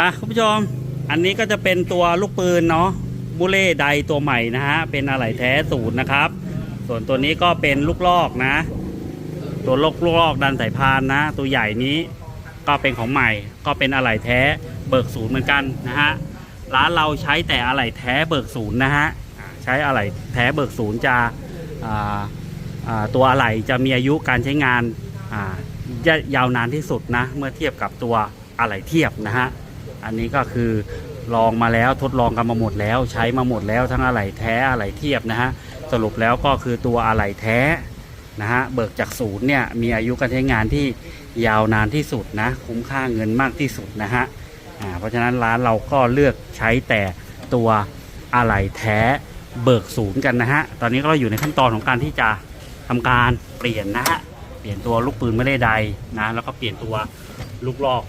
อะคุณผู้ชม อันนี้ก็จะเป็นตัวลูกปืนเนาะบูเล่ไดตัวใหม่นะฮะ เป็นอะไหล่แท้ศูนย์นะครับ ส่วนตัวนี้ก็เป็นลูกลอกนะ ตัวลกลูกลอกดันสายพานนะ ตัวใหญ่นี้ก็เป็นของใหม่ ก็เป็นอะไหล่แท้เบิกศูนย์เหมือนกันนะฮะ ร้านเราใช้แต่อะไหล่แท้เบิกศูนย์นะฮะ ใช้อะไหล่แท้เบิกศูนย์จะตัวอะไหล่จะมีอายุการใช้งานยาวนานที่สุดนะ เมื่อเทียบกับตัวอะไหล่เทียบนะฮะ อันนี้ก็คือลองมาแล้วทดลองกันมาหมดแล้ว ใช้มาหมดแล้วทั้งอะไหล่แท้อะไหล่เทียบนะฮะสรุปแล้วก็คือตัวอะไหล่แท้นะฮะเบิกจากศูนย์เนี่ยมีอายุการใช้งานที่ยาวนานที่สุดนะคุ้มค่าเงินมากที่สุดนะฮะเพราะฉะนั้นร้านเราก็เลือกใช้แต่ตัวอะไหล่แท้เบิกศูนย์กันนะฮะตอนนี้ก็อยู่ในขั้นตอนของการที่จะทำการเปลี่ยนนะฮะเปลี่ยนตัวลูกปืนไม่ได้ใดนะแล้วก็เปลี่ยนตัวลูกลอก